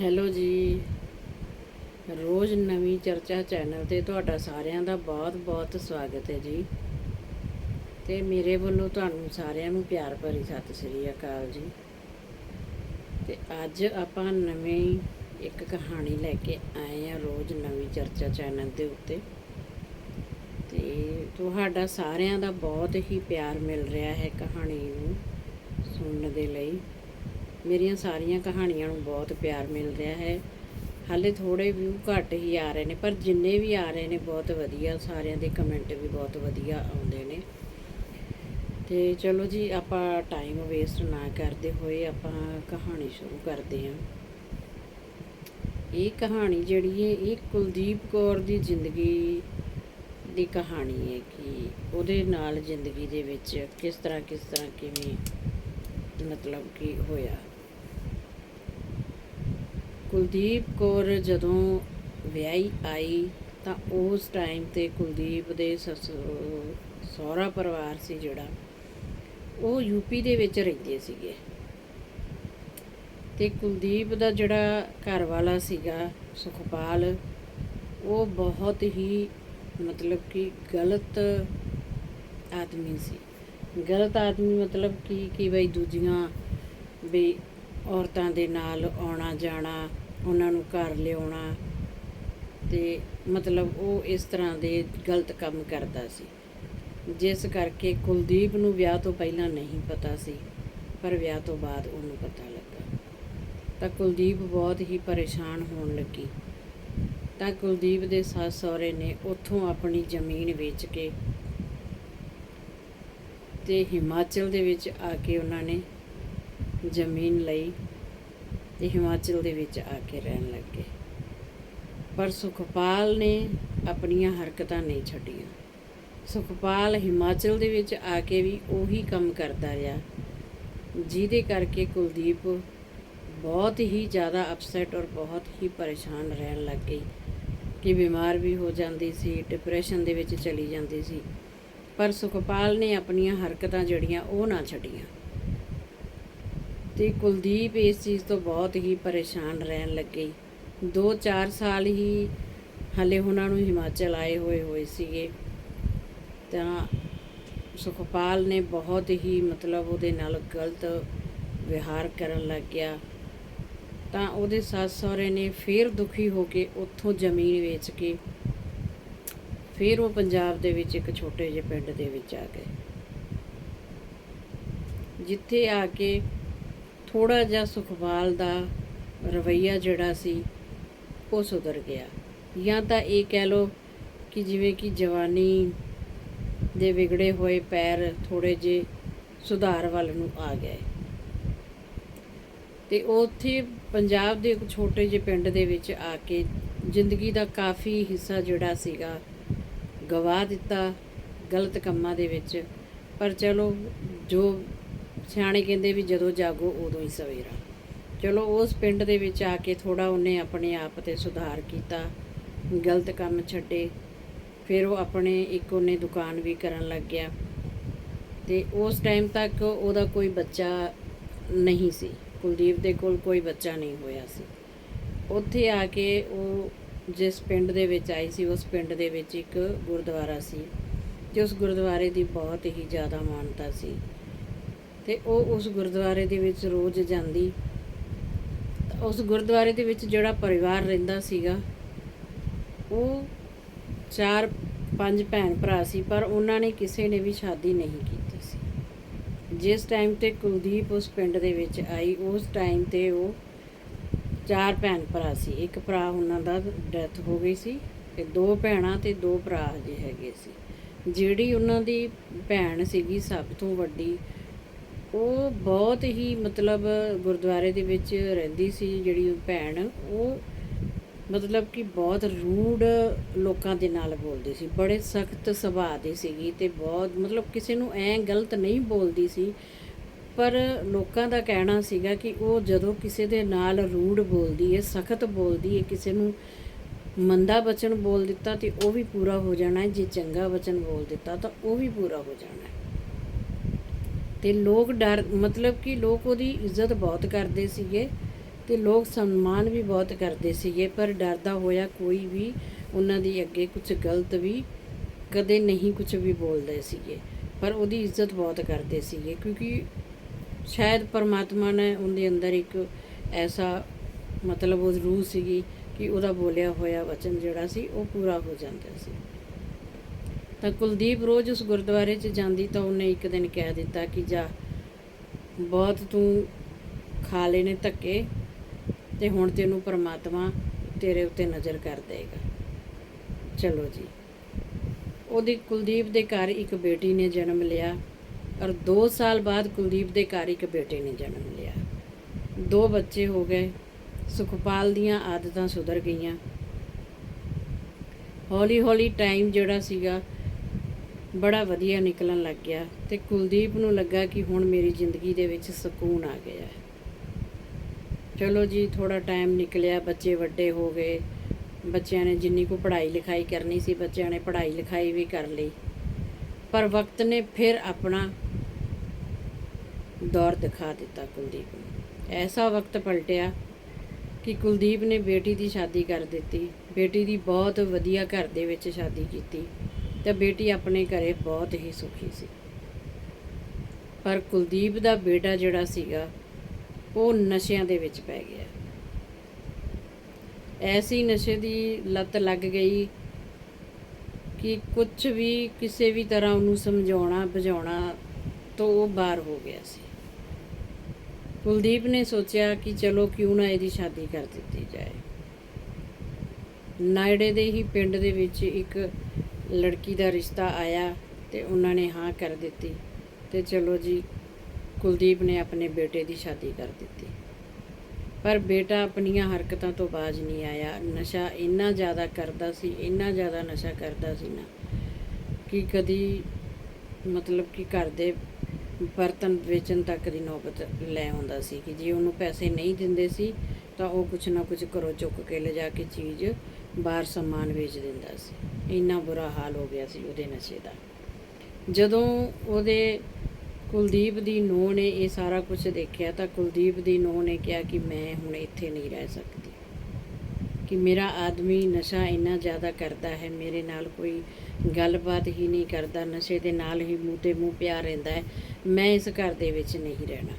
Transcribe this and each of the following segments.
Hello ਜੀ। ਰੋਜ਼ ਨਵੀਂ ਚਰਚਾ ਚੈਨਲ ਤੇ ਤੁਹਾਡਾ ਸਾਰਿਆਂ ਦਾ ਬਹੁਤ-ਬਹੁਤ ਸਵਾਗਤ ਹੈ ਜੀ। ਤੇ ਮੇਰੇ ਵੱਲੋਂ ਤੁਹਾਨੂੰ ਸਾਰਿਆਂ ਨੂੰ ਪਿਆਰ ਭਰੀ ਸਤਿ ਸ੍ਰੀ ਅਕਾਲ ਜੀ। ਤੇ ਅੱਜ ਆਪਾਂ ਨਵੀਂ ਇੱਕ ਕਹਾਣੀ ਲੈ ਕੇ ਆਏ ਆ ਰੋਜ਼ ਨਵੀਂ ਚਰਚਾ ਚੈਨਲ ਦੇ ਉੱਤੇ। ਤੇ ਤੁਹਾਡਾ ਸਾਰਿਆਂ ਦਾ ਬਹੁਤ ਹੀ ਪਿਆਰ ਮਿਲ ਰਿਹਾ ਹੈ ਕਹਾਣੀ ਨੂੰ ਸੁਣਨ ਦੇ ਲਈ। ਮੇਰੀਆਂ ਸਾਰੀਆਂ ਕਹਾਣੀਆਂ ਨੂੰ ਬਹੁਤ ਪਿਆਰ ਮਿਲ ਰਿਹਾ ਹੈ। ਹਾਲੇ ਥੋੜੇ ਵਿਊ ਘੱਟ ਹੀ ਆ ਰਹੇ ਨੇ, ਪਰ ਜਿੰਨੇ ਵੀ ਆ ਰਹੇ ਨੇ ਬਹੁਤ ਵਧੀਆ, ਸਾਰਿਆਂ ਦੇ ਕਮੈਂਟ ਵੀ ਬਹੁਤ ਵਧੀਆ ਆਉਂਦੇ ਨੇ। ਤੇ ਚਲੋ ਜੀ, ਆਪਾਂ ਟਾਈਮ ਵੇਸਟ ਨਾ ਕਰਦੇ ਹੋਏ ਆਪਾਂ ਕਹਾਣੀ ਸ਼ੁਰੂ ਕਰਦੇ ਹਾਂ। ਇਹ ਕਹਾਣੀ ਜਿਹੜੀ ਹੈ, ਇਹ ਕੁਲਦੀਪ ਕੌਰ ਦੀ ਜ਼ਿੰਦਗੀ ਦੀ ਕਹਾਣੀ ਹੈ ਕਿ ਉਹਦੇ ਨਾਲ ਜ਼ਿੰਦਗੀ ਦੇ ਵਿੱਚ ਕਿਸ ਤਰ੍ਹਾਂ ਕਿਸ ਤਰ੍ਹਾਂ ਕਿਵੇਂ ਮਤਲਬ ਕਿ ਹੋਇਆ। ਕੁਲਦੀਪ ਕੌਰ ਜਦੋਂ ਵਿਆਹੀ ਆਈ ਤਾਂ ਉਸ ਟਾਈਮ ਤੇ ਕੁਲਦੀਪ ਦੇ ਸੱਸ, ਸਹੁਰਾ ਪਰਿਵਾਰ ਸੀ ਜਿਹੜਾ, ਉਹ ਯੂਪੀ ਦੇ ਵਿੱਚ ਰਹਿੰਦੇ ਸੀਗੇ। ਤੇ ਕੁਲਦੀਪ ਦਾ ਜਿਹੜਾ ਘਰ ਵਾਲਾ ਸੀਗਾ, ਸੁਖਪਾਲ, ਉਹ ਬਹੁਤ ਹੀ ਮਤਲਬ ਕਿ ਗਲਤ ਆਦਮੀ ਸੀ। ਗਲਤ ਆਦਮੀ ਮਤਲਬ ਕਿ ਕਿ ਬਈ ਦੂਜੀਆਂ ਵੀ ਔਰਤਾਂ ਦੇ ਨਾਲ ਆਉਣਾ ਜਾਣਾ ਉਹਨਾਂ ਨੂੰ ਘਰ ਲਿਆਉਣਾ ਤੇ ਮਤਲਬ ਉਹ ਇਸ ਤਰ੍ਹਾਂ ਦੇ ਗਲਤ ਕੰਮ ਕਰਦਾ ਸੀ। ਜਿਸ ਕਰਕੇ ਕੁਲਦੀਪ ਨੂੰ ਵਿਆਹ ਤੋਂ ਪਹਿਲਾਂ ਨਹੀਂ ਪਤਾ ਸੀ, ਪਰ ਵਿਆਹ ਤੋਂ ਬਾਅਦ ਉਹਨੂੰ ਪਤਾ ਲੱਗਾ। ਤਾਂ ਕੁਲਦੀਪ ਬਹੁਤ ਹੀ ਪਰੇਸ਼ਾਨ ਹੋਣ ਲੱਗੀ। ਤਾਂ ਕੁਲਦੀਪ ਦੇ ਸੱਸ ਸਹੁਰੇ ਨੇ ਉੱਥੋਂ ਆਪਣੀ ਜ਼ਮੀਨ ਵੇਚ ਕੇ ਤੇ ਹਿਮਾਚਲ ਦੇ ਵਿੱਚ ਆ ਕੇ ਉਹਨਾਂ ਨੇ ਜ਼ਮੀਨ ਲਈ ਤੇ ਹਿਮਾਚਲ ਦੇ ਵਿੱਚ ਆ ਕੇ ਰਹਿਣ ਲੱਗੇ। ਪਰ ਸੁਖਪਾਲ ਨੇ ਆਪਣੀਆਂ ਹਰਕਤਾਂ ਨਹੀਂ ਛੱਡੀਆਂ। ਸੁਖਪਾਲ ਹਿਮਾਚਲ ਦੇ ਵਿੱਚ ਆ ਕੇ ਵੀ ਉਹੀ ਕੰਮ ਕਰਦਾ ਰਿਹਾ, ਜਿਹਦੇ ਕਰਕੇ ਕੁਲਦੀਪ ਬਹੁਤ ਹੀ ਜ਼ਿਆਦਾ ਅਪਸੈਟ ਔਰ ਬਹੁਤ ਹੀ ਪਰੇਸ਼ਾਨ ਰਹਿਣ ਲੱਗ ਗਈ ਕਿ ਬਿਮਾਰ ਵੀ ਹੋ ਜਾਂਦੀ ਸੀ ਡਿਪਰੈਸ਼ਨ ਦੇ ਵਿੱਚ ਚਲੀ ਜਾਂਦੀ ਸੀ। ਪਰ ਸੁਖਪਾਲ ਨੇ ਆਪਣੀਆਂ ਹਰਕਤਾਂ ਜਿਹੜੀਆਂ ਉਹ ਨਾ ਛੱਡੀਆਂ। ਤੇ ਕੁਲਦੀਪ ਇਸ ਚੀਜ਼ ਤੋਂ ਬਹੁਤ ਹੀ ਪਰੇਸ਼ਾਨ ਰਹਿਣ ਲੱਗੇ। 2-4 ਸਾਲ ਹੀ ਹਲੇ ਉਹਨਾਂ ਨੂੰ ਹਿਮਾਚਲ ਆਏ ਹੋਏ ਹੋਏ ਸੀਗੇ। ਤਾਂ ਸੁਖਪਾਲ ਨੇ ਬਹੁਤ ਹੀ ਮਤਲਬ ਉਹਦੇ ਨਾਲ ਗਲਤ ਵਿਹਾਰ ਕਰਨ ਲੱਗ ਗਿਆ। ਤਾਂ ਉਹਦੇ ਸੱਸ ਸਹੁਰੇ ਨੇ ਫੇਰ ਦੁਖੀ ਹੋ ਕੇ ਉੱਥੋਂ ਜ਼ਮੀਨ ਵੇਚ ਕੇ ਫਿਰ ਉਹ ਪੰਜਾਬ ਦੇ ਵਿੱਚ ਇੱਕ ਛੋਟੇ ਜਿਹੇ ਪਿੰਡ ਦੇ ਵਿੱਚ ਆ ਗਏ। ਜਿੱਥੇ ਆ ਕੇ ਥੋੜਾ ਜਿਹਾ ਸੁਖਪਾਲ ਦਾ ਰਵਈਆ ਜਿਹੜਾ ਸੀ, ਉਹ ਸੁਧਰ ਗਿਆ। ਜਾਂ ਤਾਂ ਇਹ ਕਹਿ ਲੋ ਕਿ ਜਿਵੇਂ ਕਿ ਜਵਾਨੀ ਦੇ ਵਿਗੜੇ ਹੋਏ ਪੈਰ ਥੋੜੇ ਜੇ ਸੁਧਾਰ ਵੱਲ ਨੂੰ ਆ ਗਏ। ਤੇ ਉੱਥੇ ਪੰਜਾਬ ਦੇ ਇੱਕ ਛੋਟੇ ਜਿਹੇ ਪਿੰਡ ਦੇ ਵਿੱਚ ਆ ਕੇ ਜ਼ਿੰਦਗੀ ਦਾ ਕਾਫੀ ਹਿੱਸਾ ਜਿਹੜਾ ਸੀਗਾ, ਗਵਾ ਦਿੱਤਾ ਗਲਤ ਕੰਮਾਂ ਦੇ ਵਿੱਚ। ਪਰ ਚਲੋ, ਜੋ ਸਿਆਣੇ ਕਹਿੰਦੇ ਵੀ ਜਦੋਂ ਜਾਗੋ ਉਦੋਂ ਹੀ ਸਵੇਰਾ। ਚਲੋ ਉਸ ਪਿੰਡ ਦੇ ਵਿੱਚ ਆ ਕੇ ਥੋੜਾ ਉਹਨੇ ਆਪਣੇ ਆਪ ਤੇ ਸੁਧਾਰ ਕੀਤਾ, ਗਲਤ ਕੰਮ ਛੱਡੇ, ਫਿਰ ਉਹ ਆਪਣੇ ਇੱਕ ਉਹਨੇ ਦੁਕਾਨ ਵੀ ਕਰਨ ਲੱਗ ਗਿਆ। ਤੇ ਉਸ ਟਾਈਮ ਤੱਕ ਉਹਦਾ ਕੋਈ ਬੱਚਾ ਨਹੀਂ ਸੀ, ਕੁਲਦੀਪ ਦੇ ਕੋਲ ਕੋਈ ਬੱਚਾ ਨਹੀਂ ਹੋਇਆ ਸੀ। ਉੱਥੇ ਆ ਕੇ ਉਹ ਜਿਸ ਪਿੰਡ ਦੇ ਵਿੱਚ ਆਈ ਸੀ, ਉਸ ਪਿੰਡ ਦੇ ਵਿੱਚ ਇੱਕ ਗੁਰਦੁਆਰਾ ਸੀ, ਤੇ ਉਸ ਗੁਰਦੁਆਰੇ ਦੀ ਬਹੁਤ ਹੀ ਜ਼ਿਆਦਾ ਮਾਨਤਾ ਸੀ। ਤੇ ਉਹ ਉਸ ਗੁਰਦੁਆਰੇ ਦੇ ਵਿੱਚ ਰੋਜ਼ ਜਾਂਦੀ। ਉਸ ਗੁਰਦੁਆਰੇ ਦੇ ਵਿੱਚ ਜਿਹੜਾ ਪਰਿਵਾਰ ਰਹਿੰਦਾ ਸੀਗਾ, ਉਹ ਚਾਰ ਪੰਜ ਭੈਣ ਭਰਾ ਸੀ, ਪਰ ਉਹਨਾਂ ਨੇ ਕਿਸੇ ਨੇ ਵੀ ਸ਼ਾਦੀ ਨਹੀਂ ਕੀਤੀ ਸੀ। ਜਿਸ ਟਾਈਮ ਤੇ ਕੁਲਦੀਪ ਉਸ ਪਿੰਡ ਦੇ ਵਿੱਚ ਆਈ, ਉਸ ਟਾਈਮ ਤੇ ਉਹ ਚਾਰ ਭੈਣ ਭਰਾ ਸੀ। ਇੱਕ ਭਰਾ ਉਹਨਾਂ ਦਾ ਡੈਥ ਹੋ ਗਈ ਸੀ ਤੇ ਦੋ ਭੈਣਾਂ ਤੇ ਦੋ ਭਰਾ ਹਜੇ ਹੈਗੇ ਸੀ। ਜਿਹੜੀ ਉਹਨਾਂ ਦੀ ਭੈਣ ਸੀਗੀ ਸਭ ਤੋਂ ਵੱਡੀ ਉਹ ਬਹੁਤ ਹੀ ਮਤਲਬ ਗੁਰਦੁਆਰੇ ਦੇ ਵਿੱਚ ਰਹਿੰਦੀ ਸੀ ਜਿਹੜੀ ਭੈਣ, ਉਹ ਮਤਲਬ ਕਿ ਬਹੁਤ ਰੂਡ ਲੋਕਾਂ ਦੇ ਨਾਲ ਬੋਲਦੀ ਸੀ, ਬੜੇ ਸਖਤ ਸੁਭਾਅ ਦੀ ਸੀਗੀ ਤੇ ਬਹੁਤ ਮਤਲਬ ਕਿਸੇ ਨੂੰ ਐ ਗਲਤ ਨਹੀਂ ਬੋਲਦੀ ਸੀ, ਪਰ ਲੋਕਾਂ ਦਾ ਕਹਿਣਾ ਸੀਗਾ ਕਿ ਉਹ ਜਦੋਂ ਕਿਸੇ ਦੇ ਨਾਲ ਰੂਡ ਬੋਲਦੀ ਹੈ ਸਖਤ ਬੋਲਦੀ ਹੈ ਕਿਸੇ ਨੂੰ ਮੰਦਾ ਬਚਨ ਬੋਲ ਦਿੱਤਾ ਤੇ ਉਹ ਵੀ ਪੂਰਾ ਹੋ ਜਾਣਾ ਜੇ ਚੰਗਾ ਬਚਨ ਬੋਲ ਦਿੱਤਾ ਤਾਂ ਉਹ ਵੀ ਪੂਰਾ ਹੋ ਜਾਣਾ ਤੇ ਲੋਕ ਡਰ, ਮਤਲਬ ਕਿ ਲੋਕ ਉਹਦੀ ਇੱਜ਼ਤ ਬਹੁਤ ਕਰਦੇ ਸੀਗੇ ਤੇ ਲੋਕ ਸਨਮਾਨ ਵੀ ਬਹੁਤ ਕਰਦੇ ਸੀਗੇ, ਪਰ ਡਰਦਾ ਹੋਇਆ ਕੋਈ ਵੀ ਉਹਨਾਂ ਦੀ ਅੱਗੇ ਕੁਝ ਗਲਤ ਵੀ ਕਦੇ ਨਹੀਂ ਕੁਝ ਵੀ ਬੋਲਦੇ ਸੀਗੇ, ਪਰ ਉਹਦੀ ਇੱਜ਼ਤ ਬਹੁਤ ਕਰਦੇ ਸੀਗੇ, ਕਿਉਂਕਿ ਸ਼ਾਇਦ ਪਰਮਾਤਮਾ ਨੇ ਉਹਦੇ ਅੰਦਰ ਇੱਕ ਐਸਾ ਮਤਲਬ ਉਹ ਰੂਹ ਸੀਗੀ ਕਿ ਉਹਦਾ ਬੋਲਿਆ ਹੋਇਆ ਵਚਨ ਜਿਹੜਾ ਸੀ ਉਹ ਪੂਰਾ ਹੋ ਜਾਂਦਾ ਸੀ। ਤਾਂ ਕੁਲਦੀਪ ਰੋਜ਼ ਉਸ ਗੁਰਦੁਆਰੇ 'ਚ ਜਾਂਦੀ ਤਾਂ ਉਹਨੇ ਇੱਕ ਦਿਨ ਕਹਿ ਦਿੱਤਾ ਕਿ ਜਾ, ਬਹੁਤ ਤੂੰ ਖਾ ਲਏ ਨੇ ਧੱਕੇ ਤੇ ਹੁਣ ਤੈਨੂੰ ਪਰਮਾਤਮਾ ਤੇਰੇ ਉੱਤੇ ਨਜ਼ਰ ਕਰ ਦੇਗਾ। ਚਲੋ ਜੀ। ਉਹਦੀ ਕੁਲਦੀਪ ਦੇ ਘਰ ਇੱਕ ਬੇਟੀ ਨੇ ਜਨਮ ਲਿਆ ਔਰ 2 ਸਾਲ ਬਾਅਦ ਕੁਲਦੀਪ ਦੇ ਘਰ ਇੱਕ ਬੇਟੇ ਨੇ ਜਨਮ ਲਿਆ। ਦੋ ਬੱਚੇ ਹੋ ਗਏ, ਸੁਖਪਾਲ ਦੀਆਂ ਆਦਤਾਂ ਸੁਧਰ ਗਈਆਂ। ਹੌਲੀ ਹੌਲੀ ਟਾਈਮ ਜਿਹੜਾ ਸੀਗਾ ਬੜਾ ਵਧੀਆ ਨਿਕਲਣ ਲੱਗ ਗਿਆ ਤੇ ਕੁਲਦੀਪ ਨੂੰ ਲੱਗਾ ਕਿ ਹੁਣ ਮੇਰੀ ਜ਼ਿੰਦਗੀ ਦੇ ਵਿੱਚ ਸਕੂਨ ਆ ਗਿਆ ਹੈ। ਚਲੋ ਜੀ ਥੋੜਾ ਟਾਈਮ ਨਿਕਲਿਆ, ਬੱਚੇ ਵੱਡੇ ਹੋ ਗਏ। ਬੱਚਿਆਂ ਨੇ ਜਿੰਨੀ ਕੋ ਪੜ੍ਹਾਈ ਲਿਖਾਈ ਕਰਨੀ ਸੀ, ਬੱਚਿਆਂ ਨੇ ਪੜ੍ਹਾਈ ਲਿਖਾਈ ਵੀ ਕਰ ਲਈ। ਪਰ ਵਕਤ ਨੇ ਫਿਰ ਆਪਣਾ ਦੌਰ ਦਿਖਾ ਦਿੱਤਾ ਕੁਲਦੀਪ ਨੂੰ। ਐਸਾ ਵਕਤ ਪਲਟਿਆ ਕਿ ਕੁਲਦੀਪ ਨੇ ਬੇਟੀ ਦੀ ਸ਼ਾਦੀ ਕਰ ਦਿੱਤੀ। ਬੇਟੀ ਦੀ ਬਹੁਤ ਵਧੀਆ ਘਰ ਦੇ ਵਿੱਚ ਸ਼ਾਦੀ ਕੀਤੀ। ਤੇ ਬੇਟੀ ਆਪਣੇ ਘਰੇ ਬਹੁਤ ਹੀ ਸੁਖੀ ਸੀ। ਪਰ ਕੁਲਦੀਪ ਦਾ ਬੇਟਾ ਜਿਹੜਾ ਸੀਗਾ, ਉਹ ਨਸ਼ਿਆਂ ਦੇ ਵਿੱਚ ਪੈ ਗਿਆ। ਐਸੀ ਨਸ਼ੇ ਦੀ ਲਤ ਲੱਗ ਗਈ ਕਿ ਕੁਝ ਵੀ ਕਿਸੇ ਵੀ ਤਰ੍ਹਾਂ ਉਹਨੂੰ ਸਮਝਾਉਣਾ, ਬੁਝਾਉਣਾ ਤੋਂ ਉਹ ਬਾਹਰ ਹੋ ਗਿਆ ਸੀ। ਕੁਲਦੀਪ ਨੇ ਸੋਚਿਆ ਕਿ ਚਲੋ ਕਿਉਂ ਨਾ ਇਹਦੀ ਸ਼ਾਦੀ ਕਰ ਦਿੱਤੀ ਜਾਏ। ਨਾਇੜੇ ਦੇ ਹੀ ਪਿੰਡ ਦੇ ਵਿੱਚ ਇੱਕ ਲੜਕੀ ਦਾ ਰਿਸ਼ਤਾ ਆਇਆ ਤੇ ਉਹਨਾਂ ਨੇ ਹਾਂ ਕਰ ਦਿੱਤੀ ਤੇ ਚਲੋ ਜੀ, ਕੁਲਦੀਪ ਨੇ ਆਪਣੇ ਬੇਟੇ ਦੀ ਸ਼ਾਦੀ ਕਰ ਦਿੱਤੀ। ਪਰ ਬੇਟਾ ਆਪਣੀਆਂ ਹਰਕਤਾਂ ਤੋਂ ਬਾਜ ਨਹੀਂ ਆਇਆ। ਨਸ਼ਾ ਇੰਨਾ ਜ਼ਿਆਦਾ ਕਰਦਾ ਸੀ, ਇੰਨਾ ਜ਼ਿਆਦਾ ਨਸ਼ਾ ਕਰਦਾ ਸੀ ਨਾ ਕਿ ਕਦੀ ਮਤਲਬ ਕਿ ਘਰ ਦੇ ਬਰਤਨ ਵੇਚਣ ਤੱਕ ਦੀ ਨੌਬਤ ਲੈ ਆਉਂਦਾ ਸੀ ਕਿ ਜੇ ਉਹਨੂੰ ਪੈਸੇ ਨਹੀਂ ਦਿੰਦੇ ਸੀ ਤਾਂ ਉਹ ਕੁਛ ਨਾ ਕੁਛ ਘਰੋਂ ਚੁੱਕ ਕੇ ਲਿਜਾ ਕੇ ਚੀਜ਼ ਬਾਹਰ ਸਮਾਨ ਵੇਚ ਦਿੰਦਾ ਸੀ। ਇੰਨਾ ਬੁਰਾ ਹਾਲ ਹੋ ਗਿਆ ਸੀ ਉਹਦੇ ਨਸ਼ੇ ਦਾ। ਜਦੋਂ ਉਹਦੇ ਕੁਲਦੀਪ ਦੀ ਨੂੰਹ ਨੇ ਇਹ ਸਾਰਾ ਕੁਝ ਦੇਖਿਆ ਤਾਂ ਕੁਲਦੀਪ ਦੀ ਨੂੰਹ ਨੇ ਕਿਹਾ ਕਿ ਮੈਂ ਹੁਣ ਇੱਥੇ ਨਹੀਂ ਰਹਿ ਸਕਦੀ। ਕਿ ਮੇਰਾ ਆਦਮੀ ਨਸ਼ਾ ਇੰਨਾ ਜ਼ਿਆਦਾ ਕਰਦਾ ਹੈ, ਮੇਰੇ ਨਾਲ ਕੋਈ ਗੱਲਬਾਤ ਹੀ ਨਹੀਂ ਕਰਦਾ, ਨਸ਼ੇ ਦੇ ਨਾਲ ਹੀ ਮੂੰਹ ਤੇ ਮੂੰਹ ਪਿਆ ਰਹਿੰਦਾ ਹੈ, ਮੈਂ ਇਸ ਘਰ ਦੇ ਵਿੱਚ ਨਹੀਂ ਰਹਿਣਾ।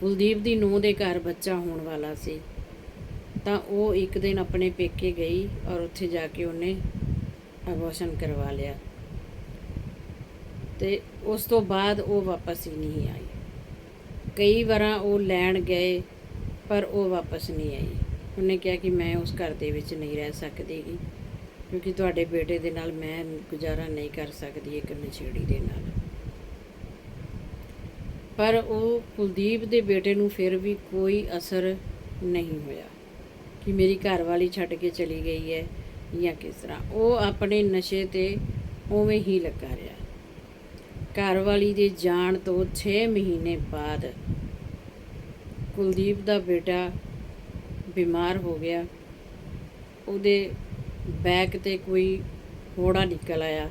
ਕੁਲਦੀਪ ਦੀ ਨੂੰਹ ਦੇ ਘਰ ਬੱਚਾ ਹੋਣ ਵਾਲਾ ਸੀ। ਤਾਂ ਉਹ ਇੱਕ ਦਿਨ ਆਪਣੇ ਪੇਕੇ ਗਈ ਔਰ ਉੱਥੇ ਜਾ ਕੇ ਉਹਨੇ ਅਬੋਰਸ਼ਨ ਕਰਵਾ ਲਿਆ। ਤੇ ਉਸ ਤੋਂ ਬਾਅਦ ਉਹ ਵਾਪਸ ਹੀ ਨਹੀਂ ਆਈ। ਕਈ ਵਾਰਾਂ ਉਹ ਲੈਣ ਗਏ, ਪਰ ਉਹ ਵਾਪਸ ਨਹੀਂ ਆਈ। ਉਹਨੇ ਕਿਹਾ ਕਿ ਮੈਂ ਉਸ ਘਰ ਦੇ ਵਿੱਚ ਨਹੀਂ ਰਹਿ ਸਕਦੀਗੀ, ਕਿਉਂਕਿ ਤੁਹਾਡੇ ਬੇਟੇ ਦੇ ਨਾਲ ਮੈਂ ਗੁਜ਼ਾਰਾ ਨਹੀਂ ਕਰ ਸਕਦੀ ਇੱਕ ਨਛੇੜੀ ਦੇ ਨਾਲ। ਪਰ ਉਹ ਕੁਲਦੀਪ ਦੇ ਬੇਟੇ ਨੂੰ ਫਿਰ ਵੀ ਕੋਈ ਅਸਰ ਨਹੀਂ ਹੋਇਆ। ਕਿ ਮੇਰੀ ਘਰਵਾਲੀ ਛੱਡ ਕੇ ਚਲੀ ਗਈ ਹੈ ਜਾਂ ਕਿਸ ਤਰ੍ਹਾਂ। ਉਹ ਆਪਣੇ ਨਸ਼ੇ ਤੇ ਉਵੇਂ ਹੀ ਲੱਗਾ ਰਿਹਾ। ਘਰਵਾਲੀ ਦੇ ਜਾਣ ਤੋਂ 6 ਮਹੀਨੇ ਬਾਅਦ ਕੁਲਦੀਪ ਦਾ ਬੇਟਾ ਬਿਮਾਰ ਹੋ ਗਿਆ। ਉਹਦੇ ਬੈਕ ਤੇ ਕੋਈ ਫੋੜਾ ਨਿਕਲ ਆਇਆ।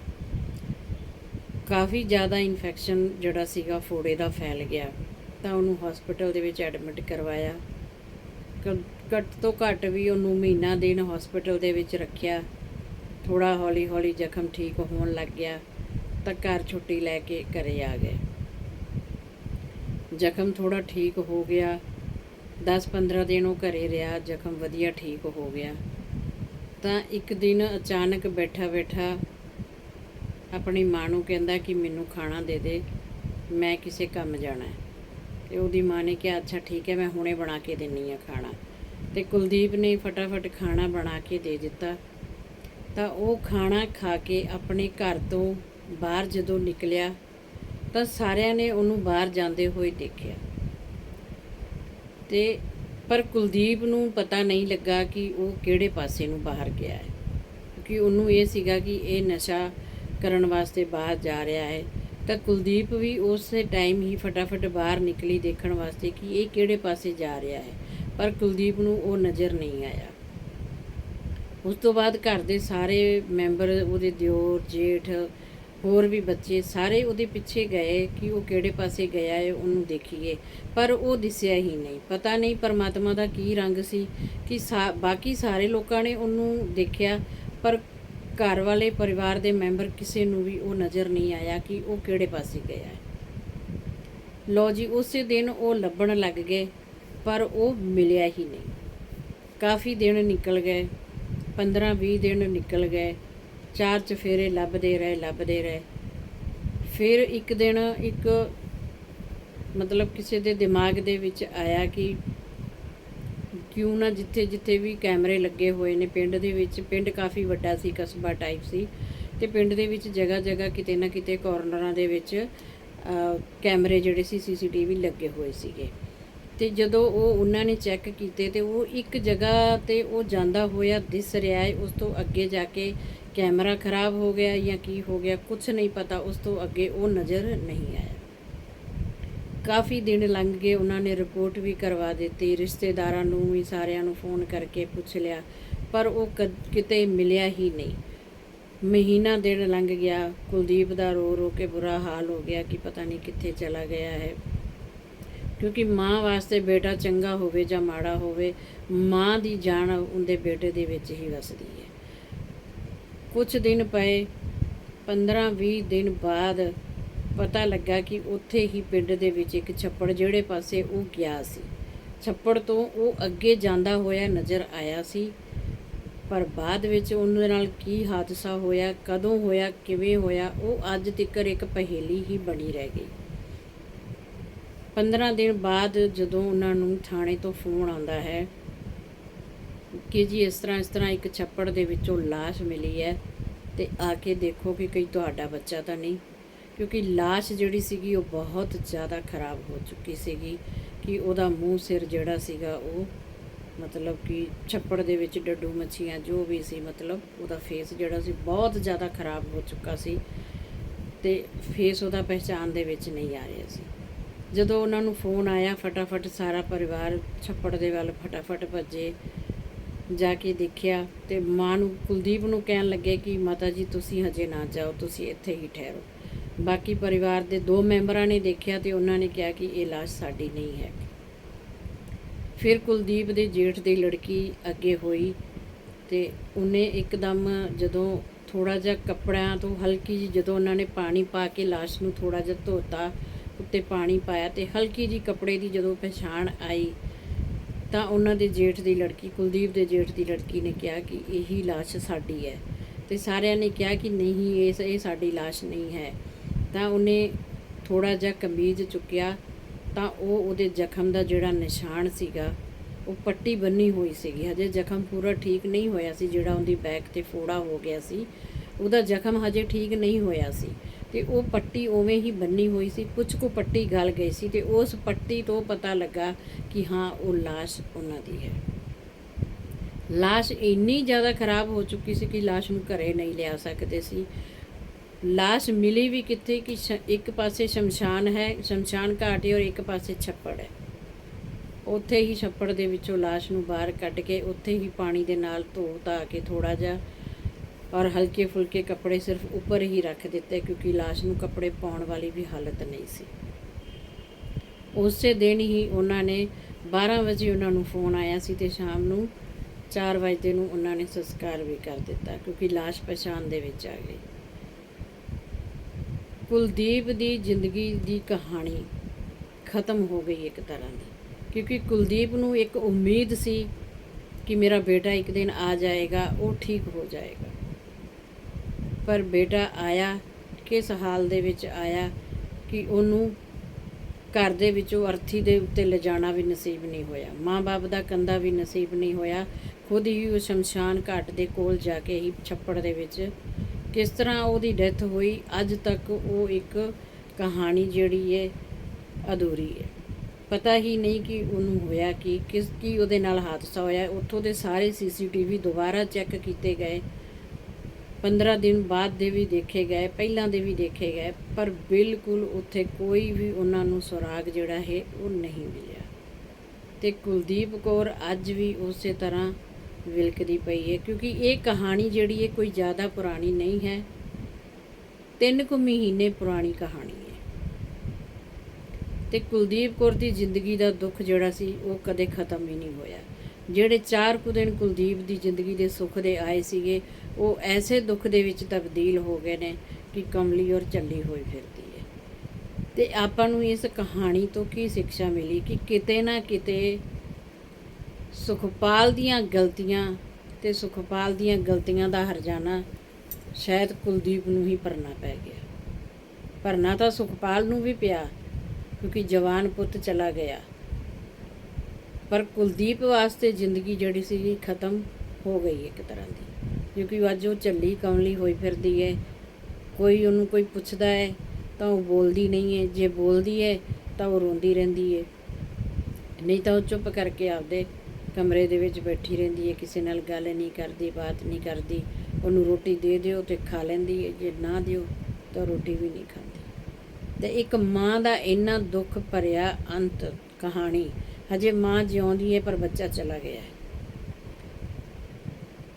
ਕਾਫੀ ਜ਼ਿਆਦਾ ਇਨਫੈਕਸ਼ਨ ਜਿਹੜਾ ਸੀਗਾ ਫੋੜੇ ਦਾ ਫੈਲ ਗਿਆ। ਤਾਂ ਉਹਨੂੰ ਹਸਪੀਟਲ ਦੇ ਵਿੱਚ ਐਡਮਿਟ ਕਰਵਾਇਆ। ਕ- ਘੱਟ ਤੋਂ ਘੱਟ ਵੀ ਉਹਨੂੰ ਮਹੀਨਾ ਦਿਨ ਹਸਪੀਟਲ ਦੇ ਵਿੱਚ ਰੱਖਿਆ। ਥੋੜਾ ਹੌਲੀ ਹੌਲੀ ਜ਼ਖਮ ਠੀਕ ਹੋਣ ਲੱਗ ਗਿਆ ਤਾਂ ਘਰ ਛੁੱਟੀ ਲੈ ਕੇ ਘਰੇ ਆ ਗਏ। ਜ਼ਖਮ ਥੋੜਾ ਠੀਕ ਹੋ ਗਿਆ। 10-15 ਦਿਨ ਉਹ ਘਰੇ ਰਿਹਾ, ਜ਼ਖਮ ਵਧੀਆ ਠੀਕ ਹੋ ਗਿਆ। ਤਾਂ ਇੱਕ ਦਿਨ ਅਚਾਨਕ ਬੈਠਾ ਬੈਠਾ ਆਪਣੀ ਮਾਂ ਨੂੰ ਕਹਿੰਦਾ ਕਿ ਮੈਨੂੰ ਖਾਣਾ ਦੇ ਦੇ, ਮੈਂ ਕਿਸੇ ਕੰਮ ਜਾਣਾ। ਹੈ ਤੇ ਉਹਦੀ ਮਾਂ ਨੇ ਕਿਹਾ, ਅੱਛਾ, ਠੀਕ ਹੈ, ਮੈਂ ਹੁਣੇ ਬਣਾ ਕੇ ਦਿੰਨੀ ਆ ਖਾਣਾ। ਤੇ ਕੁਲਦੀਪ ਨੇ ਫਟਾਫਟ ਖਾਣਾ ਬਣਾ ਕੇ ਦੇ ਦਿੱਤਾ। ਤਾਂ ਉਹ ਖਾਣਾ ਖਾ ਕੇ ਆਪਣੇ ਘਰ ਤੋਂ ਬਾਹਰ ਜਦੋਂ ਨਿਕਲਿਆ, ਤਾਂ ਸਾਰਿਆਂ ਨੇ ਉਹਨੂੰ ਬਾਹਰ ਜਾਂਦੇ ਹੋਏ ਦੇਖਿਆ। ਤੇ ਪਰ ਕੁਲਦੀਪ ਨੂੰ ਪਤਾ ਨਹੀਂ ਲੱਗਾ ਕਿ ਉਹ ਕਿਹੜੇ ਪਾਸੇ ਨੂੰ ਬਾਹਰ ਗਿਆ ਹੈ। ਕਿਉਂਕਿ ਉਹਨੂੰ ਇਹ ਸੀਗਾ ਕਿ ਇਹ ਨਸ਼ਾ ਕਰਨ ਵਾਸਤੇ ਬਾਹਰ ਜਾ ਰਿਹਾ ਹੈ। ਤਾਂ ਕੁਲਦੀਪ ਵੀ ਉਸੇ ਟਾਈਮ ਹੀ ਫਟਾਫਟ ਬਾਹਰ ਨਿਕਲੀ ਦੇਖਣ ਵਾਸਤੇ ਕਿ ਇਹ ਕਿਹੜੇ ਪਾਸੇ ਜਾ ਰਿਹਾ ਹੈ। ਪਰ ਕੁਲਦੀਪ ਨੂੰ ਉਹ ਨਜ਼ਰ ਨਹੀਂ ਆਇਆ। ਉਸ ਤੋਂ ਬਾਅਦ ਘਰ ਦੇ ਸਾਰੇ ਮੈਂਬਰ, ਉਹਦੇ ਦਿਓਰ, ਜੇਠ, ਹੋਰ ਵੀ ਬੱਚੇ ਸਾਰੇ ਉਹਦੇ ਪਿੱਛੇ ਗਏ ਕਿ ਉਹ ਕਿਹੜੇ ਪਾਸੇ ਗਿਆ ਹੈ, ਉਹਨੂੰ ਦੇਖੀਏ। ਪਰ ਉਹ ਦਿਸਿਆ ਹੀ ਨਹੀਂ। ਪਤਾ ਨਹੀਂ ਪਰਮਾਤਮਾ ਦਾ ਕੀ ਰੰਗ ਸੀ ਕਿ ਸਾ- ਬਾਕੀ ਸਾਰੇ ਲੋਕਾਂ ਨੇ ਉਹਨੂੰ ਦੇਖਿਆ, ਪਰ ਘਰ ਵਾਲੇ ਪਰਿਵਾਰ ਦੇ ਮੈਂਬਰ ਕਿਸੇ ਨੂੰ ਵੀ ਉਹ ਨਜ਼ਰ ਨਹੀਂ ਆਇਆ ਕਿ ਉਹ ਕਿਹੜੇ ਪਾਸੇ ਗਿਆ ਹੈ। ਲੋ ਜੀ, ਉਸੇ ਦਿਨ ਉਹ ਲੱਭਣ ਲੱਗ ਗਏ। ਪਰ ਉਹ ਮਿਲਿਆ ਹੀ ਨਹੀਂ। ਕਾਫੀ ਦਿਨ ਨਿਕਲ ਗਏ 15-20 ਦਿਨ ਨਿਕਲ ਗਏ, ਚਾਰ ਚਫੇਰੇ ਲੱਭਦੇ ਰਹੇ ਲੱਭਦੇ ਰਹੇ। ਫਿਰ ਇੱਕ ਦਿਨ ਇੱਕ ਮਤਲਬ ਕਿਸੇ ਦੇ ਦਿਮਾਗ ਦੇ ਵਿੱਚ ਆਇਆ ਕਿ ਕਿਉਂ ਨਾ ਜਿੱਥੇ ਜਿੱਥੇ ਵੀ ਕੈਮਰੇ ਲੱਗੇ ਹੋਏ ਨੇ, ਪਿੰਡ ਦੇ ਵਿੱਚ, ਪਿੰਡ ਕਾਫੀ ਵੱਡਾ ਸੀ, ਕਸਬਾ ਟਾਈਪ ਸੀ, ਤੇ ਪਿੰਡ ਦੇ ਵਿੱਚ ਜਗ੍ਹਾ ਜਗ੍ਹਾ ਕਿਤੇ ਨਾ ਕਿਤੇ ਕਾਰਨਰਾਂ ਦੇ ਵਿੱਚ ਕੈਮਰੇ ਜਿਹੜੇ ਸੀ ਸੀਸੀਟੀਵੀ ਲੱਗੇ ਹੋਏ ਸੀਗੇ। ਤੇ ਜਦੋਂ ਉਹ ਉਹਨਾਂ ਨੇ ਚੈੱਕ ਕੀਤੇ ਤੇ ਉਹ ਇੱਕ ਜਗ੍ਹਾ ਤੇ ਉਹ ਜਾਂਦਾ ਹੋਇਆ ਦਿਸ ਰਿਹਾ ਹੈ, ਉਸ ਤੋਂ ਅੱਗੇ ਜਾ ਕੇ ਕੈਮਰਾ ਖਰਾਬ ਹੋ ਗਿਆ ਜਾਂ ਕੀ ਹੋ ਗਿਆ ਕੁਝ ਨਹੀਂ ਪਤਾ, ਉਸ ਤੋਂ ਅੱਗੇ ਉਹ ਨਜ਼ਰ ਨਹੀਂ ਆਇਆ। ਕਾਫੀ ਦਿਨ ਲੰਘ ਗਏ, ਉਹਨਾਂ ਨੇ ਰਿਪੋਰਟ ਵੀ ਕਰਵਾ ਦਿੱਤੀ, ਰਿਸ਼ਤੇਦਾਰਾਂ ਨੂੰ ਵੀ ਸਾਰਿਆਂ ਨੂੰ ਫੋਨ ਕਰਕੇ ਪੁੱਛ ਲਿਆ, ਪਰ ਉਹ ਕਦ- ਕਿਤੇ ਮਿਲਿਆ ਹੀ ਨਹੀਂ। ਮਹੀਨਾ ਦਿਨ ਲੰਘ ਗਿਆ, ਕੁਲਦੀਪ ਦਾ ਰੋ ਰੋ ਕੇ ਬੁਰਾ ਹਾਲ ਹੋ ਗਿਆ ਕਿ ਪਤਾ ਨਹੀਂ ਕਿੱਥੇ ਚਲਾ ਗਿਆ ਹੈ। ਕਿਉਂਕਿ ਮਾਂ ਵਾਸਤੇ ਬੇਟਾ ਚੰਗਾ ਹੋਵੇ ਜਾਂ ਮਾੜਾ ਹੋਵੇ, ਮਾਂ ਦੀ ਜਾਨ ਉਹਦੇ ਬੇਟੇ ਦੇ ਵਿੱਚ ਹੀ ਵਸਦੀ ਹੈ। ਕੁਝ ਦਿਨ ਪਏ 15-20 ਦਿਨ ਬਾਅਦ ਪਤਾ ਲੱਗਾ ਕਿ ਉੱਥੇ ਹੀ ਪਿੰਡ ਦੇ ਵਿੱਚ ਇੱਕ ਛੱਪੜ ਜਿਹੜੇ ਪਾਸੇ ਉਹ ਗਿਆ ਸੀ। ਛੱਪੜ ਤੋਂ ਉਹ ਅੱਗੇ ਜਾਂਦਾ ਹੋਇਆ ਨਜ਼ਰ ਆਇਆ ਸੀ, ਪਰ ਬਾਅਦ ਵਿੱਚ ਉਹਨਾਂ ਨਾਲ ਕੀ ਹਾਦਸਾ ਹੋਇਆ, ਕਦੋਂ ਹੋਇਆ, ਕਿਵੇਂ ਹੋਇਆ, ਉਹ ਅੱਜ ਤੱਕ ਇੱਕ ਪਹੇਲੀ ਹੀ ਬਣੀ ਰਹਿ ਗਈ। 15 ਦਿਨ ਬਾਅਦ ਜਦੋਂ ਉਹਨਾਂ ਨੂੰ ਥਾਣੇ ਤੋਂ ਫੋਨ ਆਉਂਦਾ ਹੈ ਕਿ ਜੀ ਇਸ ਤਰ੍ਹਾਂ ਇਸ ਤਰ੍ਹਾਂ ਇੱਕ ਛੱਪੜ ਦੇ ਵਿੱਚੋਂ ਲਾਸ਼ ਮਿਲੀ ਹੈ ਤੇ ਆ ਕੇ ਦੇਖੋ ਕਿ ਕੋਈ ਤੁਹਾਡਾ ਬੱਚਾ ਤਾਂ ਨਹੀਂ। ਕਿਉਂਕਿ ਲਾਸ਼ ਜਿਹੜੀ ਸੀਗੀ ਉਹ ਬਹੁਤ ਜ਼ਿਆਦਾ ਖਰਾਬ ਹੋ ਚੁੱਕੀ ਸੀਗੀ ਕਿ ਉਹਦਾ ਮੂੰਹ, ਸਿਰ ਜਿਹੜਾ ਸੀਗਾ ਉਹ ਮਤਲਬ ਕਿ ਛੱਪੜ ਦੇ ਵਿੱਚ ਡੱਡੂ ਮੱਛੀਆਂ ਜੋ ਵੀ ਸੀ ਮਤਲਬ ਉਹਦਾ ਫੇਸ ਜਿਹੜਾ ਸੀ ਬਹੁਤ ਜ਼ਿਆਦਾ ਖਰਾਬ ਹੋ ਚੁੱਕਾ ਸੀ ਤੇ ਫੇਸ ਉਹਦਾ ਪਹਿਚਾਨ ਦੇ ਵਿੱਚ ਨਹੀਂ ਆ ਰਿਹਾ ਸੀ। ਜਦੋਂ ਉਹਨਾਂ ਨੂੰ ਫੋਨ ਆਇਆ, ਫਟਾਫਟ ਸਾਰਾ ਪਰਿਵਾਰ ਛੱਪੜ ਦੇ ਵੱਲ ਫਟਾਫਟ ਭੱਜੇ, ਜਾ ਕੇ ਦੇਖਿਆ ਤੇ ਮਾਂ ਨੂੰ, ਕੁਲਦੀਪ ਨੂੰ ਕਹਿਣ ਲੱਗੇ ਕਿ ਮਾਤਾ ਜੀ, ਤੁਸੀਂ ਹਜੇ ਨਾ ਜਾਓ, ਤੁਸੀਂ ਇੱਥੇ ਹੀ ਠਹਿਰੋ। ਬਾਕੀ ਪਰਿਵਾਰ ਦੇ ਦੋ ਮੈਂਬਰਾਂ ਨੇ ਦੇਖਿਆ ਤੇ ਉਹਨਾਂ ਨੇ ਕਿਹਾ ਕਿ ਇਹ ਲਾਸ਼ ਸਾਡੀ ਨਹੀਂ ਹੈ। ਫਿਰ ਕੁਲਦੀਪ ਦੇ ਜੇਠ ਦੀ ਲੜਕੀ ਅੱਗੇ ਹੋਈ ਤੇ ਉਹਨੇ ਇੱਕਦਮ ਜਦੋਂ ਥੋੜਾ ਜਿਹਾ ਕੱਪੜਿਆਂ ਤੋਂ ਹਲਕੀ ਜਿਹੀ, ਜਦੋਂ ਉਹਨਾਂ ਨੇ ਪਾਣੀ ਪਾ ਕੇ ਲਾਸ਼ ਨੂੰ ਥੋੜਾ ਜਿਹਾ ਧੋਤਾ ਉੱਤੇ ਪਾਣੀ ਪਾਇਆ ਤੇ ਹਲਕੀ ਜਿਹੀ ਕੱਪੜੇ ਦੀ ਜਦੋਂ ਪਛਾਣ ਆਈ ਤਾਂ ਉਹਨਾਂ ਦੇ ਜੇਠ ਦੀ ਲੜਕੀ, ਕੁਲਦੀਪ ਦੇ ਜੇਠ ਦੀ ਲੜਕੀ ਨੇ ਕਿਹਾ ਕਿ ਇਹੀ ਲਾਸ਼ ਸਾਡੀ ਹੈ। ਤੇ ਸਾਰਿਆਂ ਨੇ ਕਿਹਾ ਕਿ ਨਹੀਂ, ਇਹ ਇਹ ਸਾਡੀ ਲਾਸ਼ ਨਹੀਂ ਹੈ। ਤਾਂ ਉਹਨੇ ਥੋੜਾ ਜਿਹਾ ਕਮੀਜ਼ ਚੁੱਕਿਆ ਤਾਂ ਉਹ ਉਹਦੇ ਜ਼ਖਮ ਦਾ ਜਿਹੜਾ ਨਿਸ਼ਾਨ ਸੀਗਾ, ਉਹ ਪੱਟੀ ਬੰਨੀ ਹੋਈ ਸੀਗੀ। ਹਜੇ ਜ਼ਖਮ ਪੂਰਾ ਠੀਕ ਨਹੀਂ ਹੋਇਆ ਸੀ, ਜਿਹੜਾ ਉਹਦੀ ਬੈਕ ਤੇ ਫੋੜਾ ਹੋ ਗਿਆ ਸੀ, ਉਹਦਾ ਜ਼ਖਮ ਹਜੇ ਠੀਕ ਨਹੀਂ ਹੋਇਆ ਸੀ। ਤੇ ਉਹ ਪੱਟੀ ਉਵੇਂ ਹੀ ਬੰਨੀ ਹੋਈ ਸੀ ਕੁਝ ਕੁ ਪੱਟੀ ਗਲ ਗਈ ਸੀ ਤੇ ਉਸ ਪੱਟੀ ਤੋਂ ਪਤਾ ਲੱਗਾ ਕਿ ਹਾਂ, ਉਹ ਲਾਸ਼ ਉਹਨਾਂ ਦੀ ਹੈ। ਲਾਸ਼ ਇੰਨੀ ਜ਼ਿਆਦਾ ਖਰਾਬ ਹੋ ਚੁੱਕੀ ਸੀ ਕਿ ਲਾਸ਼ ਨੂੰ ਘਰੇ ਨਹੀਂ ਲਿਆ ਸਕਦੇ ਸੀ। ਲਾਸ਼ ਮਿਲੀ ਵੀ ਕਿੱਥੇ ਕਿ ਸ਼- ਇੱਕ ਪਾਸੇ ਸ਼ਮਸ਼ਾਨ ਹੈ, ਸ਼ਮਸ਼ਾਨ ਘਾਟ ਹੈ ਔਰ ਇੱਕ ਪਾਸੇ ਛੱਪੜ ਹੈ। ਉੱਥੇ ਹੀ ਛੱਪੜ ਦੇ ਵਿੱਚੋਂ ਲਾਸ਼ ਨੂੰ ਬਾਹਰ ਕੱਢ ਕੇ ਉੱਥੇ ਹੀ ਪਾਣੀ ਦੇ ਨਾਲ ਧੋ ਧਾ ਕੇ ਥੋੜਾ ਜਿਹਾ ਔਰ ਹਲਕੇ ਫੁਲਕੇ ਕੱਪੜੇ ਸਿਰਫ ਉੱਪਰ ਹੀ ਰੱਖ ਦਿੱਤੇ ਕਿਉਂਕਿ ਲਾਸ਼ ਨੂੰ ਕੱਪੜੇ ਪਾਉਣ ਵਾਲੀ ਵੀ ਹਾਲਤ ਨਹੀਂ ਸੀ। ਉਸੇ ਦਿਨ ਹੀ ਉਹਨਾਂ ਨੇ 12 ਵਜੇ ਉਹਨਾਂ ਨੂੰ ਫੋਨ ਆਇਆ ਸੀ ਤੇ ਸ਼ਾਮ ਨੂੰ 4 ਵਜੇ ਨੂੰ ਉਹਨਾਂ ਨੇ ਸੰਸਕਾਰ ਵੀ ਕਰ ਦਿੱਤਾ ਕਿਉਂਕਿ ਲਾਸ਼ ਪਛਾਣ ਦੇ ਵਿੱਚ ਆ ਗਈ। ਕੁਲਦੀਪ ਦੀ ਜ਼ਿੰਦਗੀ ਦੀ ਕਹਾਣੀ ਖਤਮ ਹੋ ਗਈ ਇੱਕ ਤਰ੍ਹਾਂ ਦੀ ਕਿਉਂਕਿ ਕੁਲਦੀਪ ਨੂੰ ਇੱਕ ਉਮੀਦ ਸੀ ਕਿ ਮੇਰਾ ਬੇਟਾ ਇੱਕ ਦਿਨ ਆ ਜਾਏਗਾ, ਉਹ ਠੀਕ ਹੋ ਜਾਏਗਾ। ਪਰ ਬੇਟਾ ਆਇਆ, ਕਿਸ ਹਾਲ ਦੇ ਵਿੱਚ ਆਇਆ ਕਿ ਉਹਨੂੰ ਘਰ ਦੇ ਵਿੱਚੋਂ ਅਰਥੀ ਦੇ ਉੱਤੇ ਲਿਜਾਣਾ ਵੀ ਨਸੀਬ ਨਹੀਂ ਹੋਇਆ। ਮਾਂ-ਬਾਪ ਦਾ ਕੰਦਾ ਵੀ ਨਸੀਬ ਨਹੀਂ ਹੋਇਆ। ਖੁਦ ਹੀ ਉਹ ਸ਼ਮਸ਼ਾਨ ਘਾਟ ਦੇ ਕੋਲ ਜਾ ਕੇ ਹੀ ਛੱਪੜ ਦੇ ਵਿੱਚ ਕਿਸ ਤਰ੍ਹਾਂ ਉਹਦੀ ਡੈਥ ਹੋਈ, ਅੱਜ ਤੱਕ ਉਹ ਇੱਕ ਕਹਾਣੀ ਜਿਹੜੀ ਹੈ ਅਧੂਰੀ ਹੈ ਪਤਾ ਹੀ ਨਹੀਂ ਕਿ ਉਹਨੂੰ ਹੋਇਆ ਕਿ, ਕਿਸ, ਕੀ ਉਹਦੇ ਨਾਲ ਹਾਦਸਾ ਹੋਇਆ। ਉੱਥੋਂ ਦੇ ਸਾਰੇ ਸੀਸੀਟੀਵੀ ਦੁਬਾਰਾ ਚੈੱਕ ਕੀਤੇ ਗਏ। 15 ਦਿਨ ਬਾਅਦ ਦੇ ਵੀ ਦੇਖੇ ਗਏ, ਪਹਿਲਾਂ ਦੇ ਵੀ ਦੇਖੇ ਗਏ, ਪਰ ਬਿਲਕੁਲ ਉੱਥੇ ਕੋਈ ਵੀ ਉਹਨਾਂ ਨੂੰ ਸੁਰਾਗ ਜਿਹੜਾ ਹੈ ਉਹ ਨਹੀਂ ਮਿਲਿਆ। ਤੇ ਕੁਲਦੀਪ ਕੌਰ ਅੱਜ ਵੀ ਉਸੇ ਤਰ੍ਹਾਂ ਵਿਲਕਦੀ ਪਈ ਹੈ, ਕਿਉਂਕਿ ਇਹ ਕਹਾਣੀ ਜਿਹੜੀ ਹੈ ਕੋਈ ਜ਼ਿਆਦਾ ਪੁਰਾਣੀ ਨਹੀਂ ਹੈ। ਤਿੰਨ ਕੁ ਮਹੀਨੇ ਪੁਰਾਣੀ ਕਹਾਣੀ ਹੈ। ਤੇ ਕੁਲਦੀਪ ਕੌਰ ਦੀ ਜ਼ਿੰਦਗੀ ਦਾ ਦੁੱਖ ਜਿਹੜਾ ਸੀ, ਉਹ ਕਦੇ ਖਤਮ ਹੀ ਨਹੀਂ ਹੋਇਆ। ਜਿਹੜੇ ਚਾਰ ਕੁ ਦਿਨ ਕੁਲਦੀਪ ਦੀ ਜ਼ਿੰਦਗੀ ਦੇ ਸੁੱਖ ਦੇ ਆਏ ਸੀਗੇ, ਉਹ ਐਸੇ ਦੁੱਖ ਦੇ ਵਿੱਚ ਤਬਦੀਲ ਹੋ ਗਏ ਨੇ ਕਿ ਕਮਲੀ ਔਰ ਚੱਲੀ ਹੋਈ ਫਿਰਦੀ ਹੈ। ਤੇ ਆਪਾਂ ਨੂੰ ਇਸ ਕਹਾਣੀ ਤੋਂ ਕੀ ਸਿੱਖਿਆ ਮਿਲੀ ਕਿ ਕਿਤੇ ਨਾ ਕਿਤੇ ਸੁਖਪਾਲ ਦੀਆਂ ਗਲਤੀਆਂ ਤੇ ਸੁਖਪਾਲ ਦੀਆਂ ਗਲਤੀਆਂ ਦਾ ਹਰਜਾਨਾ ਸ਼ਾਇਦ ਕੁਲਦੀਪ ਨੂੰ ਹੀ ਭਰਨਾ ਪੈ ਗਿਆ। ਭਰਨਾ ਤਾਂ ਸੁਖਪਾਲ ਨੂੰ ਵੀ ਪਿਆ, ਕਿਉਂਕਿ ਜਵਾਨ ਪੁੱਤ ਚਲਾ ਗਿਆ। ਪਰ ਕੁਲਦੀਪ ਵਾਸਤੇ ਜ਼ਿੰਦਗੀ ਜਿਹੜੀ ਸੀ ਖਤਮ ਹੋ ਗਈ ਇੱਕ ਤਰ੍ਹਾਂ ਦੀ। ਕਿਉਂਕਿ ਅੱਜ ਉਹ ਚੱਲੀ ਕਮਲੀ ਹੋਈ ਫਿਰਦੀ ਹੈ ਕੋਈ ਉਹਨੂੰ ਕੋਈ ਪੁੱਛਦਾ ਹੈ ਤਾਂ ਉਹ ਬੋਲਦੀ ਨਹੀਂ ਹੈ ਜੇ ਬੋਲਦੀ ਹੈ ਤਾਂ ਉਹ ਰੋਂਦੀ ਰਹਿੰਦੀ ਹੈ ਨਹੀਂ ਤਾਂ ਉਹ ਚੁੱਪ ਕਰਕੇ ਆਪਦੇ ਕਮਰੇ ਦੇ ਵਿੱਚ ਬੈਠੀ ਰਹਿੰਦੀ ਹੈ ਕਿਸੇ ਨਾਲ ਗੱਲ ਨਹੀਂ ਕਰਦੀ, ਬਾਤ ਨਹੀਂ ਕਰਦੀ। ਉਹਨੂੰ ਰੋਟੀ ਦੇ ਦਿਓ ਤੇ ਖਾ ਲੈਂਦੀ ਹੈ ਜੇ ਨਾ ਦਿਓ, ਤਾਂ ਰੋਟੀ ਵੀ ਨਹੀਂ ਖਾਂਦੀ। ਤੇ ਇੱਕ ਮਾਂ ਦਾ ਇੰਨਾ ਦੁੱਖ ਭਰਿਆ ਅੰਤ ਕਹਾਣੀ ਹਜੇ ਮਾਂ ਜਿਉਂਦੀ ਹੈ ਪਰ ਬੱਚਾ ਚਲਾ ਗਿਆ ਹੈ।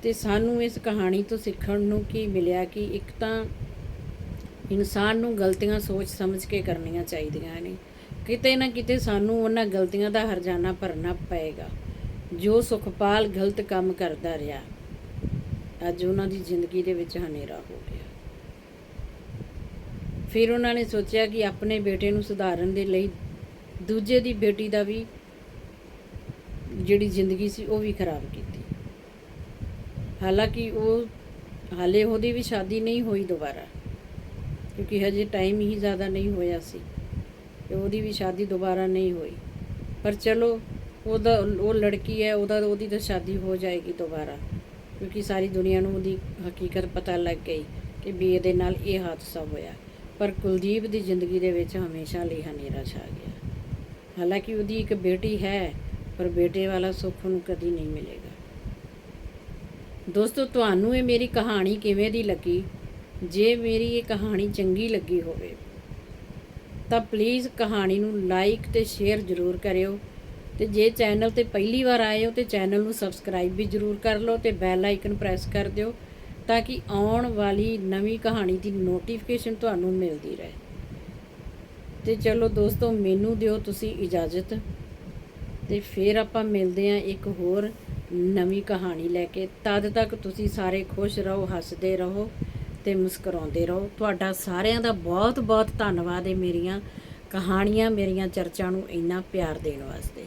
ਤੇ ਸਾਨੂੰ ਇਸ ਕਹਾਣੀ ਤੋਂ ਸਿੱਖਣ ਨੂੰ ਕੀ ਮਿਲਿਆ ਕਿ ਇੱਕ ਤਾਂ ਇਨਸਾਨ ਨੂੰ ਗਲਤੀਆਂ ਸੋਚ ਸਮਝ ਕੇ ਕਰਨੀਆਂ ਚਾਹੀਦੀਆਂ ਨੇ। ਕਿਤੇ ਨਾ ਕਿਤੇ ਸਾਨੂੰ ਉਹਨਾਂ ਗਲਤੀਆਂ ਦਾ ਹਰਜਾਨਾ ਭਰਨਾ ਪਏਗਾ। ਜੋ ਸੁਖਪਾਲ ਗਲਤ ਕੰਮ ਕਰਦਾ ਰਿਹਾ, ਅੱਜ ਉਹਨਾਂ ਦੀ ਜ਼ਿੰਦਗੀ ਦੇ ਵਿੱਚ ਹਨੇਰਾ ਹੋ ਗਿਆ। ਫਿਰ ਉਹਨਾਂ ਨੇ ਸੋਚਿਆ ਕਿ ਆਪਣੇ ਬੇਟੇ ਨੂੰ ਸੁਧਾਰਨ ਦੇ ਲਈ ਦੂਜੇ ਦੀ ਬੇਟੀ ਦਾ ਵੀ ਜਿਹੜੀ ਜ਼ਿੰਦਗੀ ਸੀ ਉਹ ਵੀ ਖਰਾਬ ਕੀਤੀ। ਹਾਲਾਂਕਿ ਉਹ, ਹਾਲੇ ਉਹਦੀ ਵੀ ਸ਼ਾਦੀ ਨਹੀਂ ਹੋਈ ਦੁਬਾਰਾ, ਕਿਉਂਕਿ ਹਜੇ ਟਾਈਮ ਹੀ ਜ਼ਿਆਦਾ ਨਹੀਂ ਹੋਇਆ ਸੀ ਤੇ ਉਹਦੀ ਵੀ ਸ਼ਾਦੀ ਦੁਬਾਰਾ ਨਹੀਂ ਹੋਈ। ਪਰ ਚਲੋ, ਉਹਦਾ, ਉਹ ਲੜਕੀ ਹੈ, ਉਹਦਾ, ਉਹਦੀ ਤਾਂ ਸ਼ਾਦੀ ਹੋ ਜਾਏਗੀ ਦੁਬਾਰਾ, ਕਿਉਂਕਿ ਸਾਰੀ ਦੁਨੀਆ ਨੂੰ ਉਹਦੀ ਹਕੀਕਤ ਪਤਾ ਲੱਗ ਗਈ ਕਿ ਵੀ ਇਹਦੇ ਨਾਲ ਇਹ ਹਾਦਸਾ ਹੋਇਆ। ਪਰ ਕੁਲਦੀਪ ਦੀ ਜ਼ਿੰਦਗੀ ਦੇ ਵਿੱਚ ਹਮੇਸ਼ਾ ਲਈ ਹਨੇਰਾ ਛਾ ਗਿਆ। ਹਾਲਾਂਕਿ ਉਹਦੀ ਇੱਕ ਬੇਟੀ ਹੈ ਪਰ ਬੇਟੇ ਵਾਲਾ ਸੁੱਖ ਨੂੰ ਕਦੀ ਨਹੀਂ ਮਿਲੇਗਾ। ਦੋਸਤੋ, ਤੁਹਾਨੂੰ ਇਹ ਮੇਰੀ ਕਹਾਣੀ ਕਿਵੇਂ ਦੀ ਲੱਗੀ? ਜੇ ਮੇਰੀ ਇਹ ਕਹਾਣੀ ਚੰਗੀ ਲੱਗੀ ਹੋਵੇ, ਤਾਂ ਪਲੀਜ਼ ਕਹਾਣੀ ਨੂੰ ਲਾਈਕ ਤੇ ਸ਼ੇਅਰ ਜ਼ਰੂਰ ਕਰਿਓ ਤੇ ਜੇ ਚੈਨਲ ਤੇ ਪਹਿਲੀ ਵਾਰ ਆਏ ਹੋ ਤੇ ਚੈਨਲ ਨੂੰ ਸਬਸਕ੍ਰਾਈਬ ਵੀ ਜ਼ਰੂਰ ਕਰ ਲਓ ਤੇ ਬੈਲ ਆਈਕਨ ਪ੍ਰੈਸ ਕਰ ਦਿਓ ਤਾਂ ਕਿ ਆਉਣ ਵਾਲੀ ਨਵੀਂ ਕਹਾਣੀ ਦੀ ਨੋਟੀਫਿਕੇਸ਼ਨ ਤੁਹਾਨੂੰ ਮਿਲਦੀ ਰਹੇ। ਤੇ ਚਲੋ ਦੋਸਤੋ, ਮੈਨੂੰ ਦਿਓ ਤੁਸੀਂ ਇਜਾਜ਼ਤ। ਤੇ ਫਿਰ ਆਪਾਂ ਮਿਲਦੇ ਆਂ ਇੱਕ ਹੋਰ ਨਵੀਂ ਕਹਾਣੀ ਲੈ ਕੇ। ਤਦ ਤੱਕ ਤੁਸੀਂ ਸਾਰੇ ਖੁਸ਼ ਰਹੋ, ਹੱਸਦੇ ਰਹੋ ਤੇ ਮੁਸਕਰਾਉਂਦੇ ਰਹੋ। ਤੁਹਾਡਾ ਸਾਰਿਆਂ ਦਾ ਬਹੁਤ ਬਹੁਤ ਧੰਨਵਾਦ ਹੈ ਮੇਰੀਆਂ ਕਹਾਣੀਆਂ, ਮੇਰੀਆਂ ਚਰਚਾ ਨੂੰ ਇੰਨਾ ਪਿਆਰ ਦੇਣ ਵਾਸਤੇ।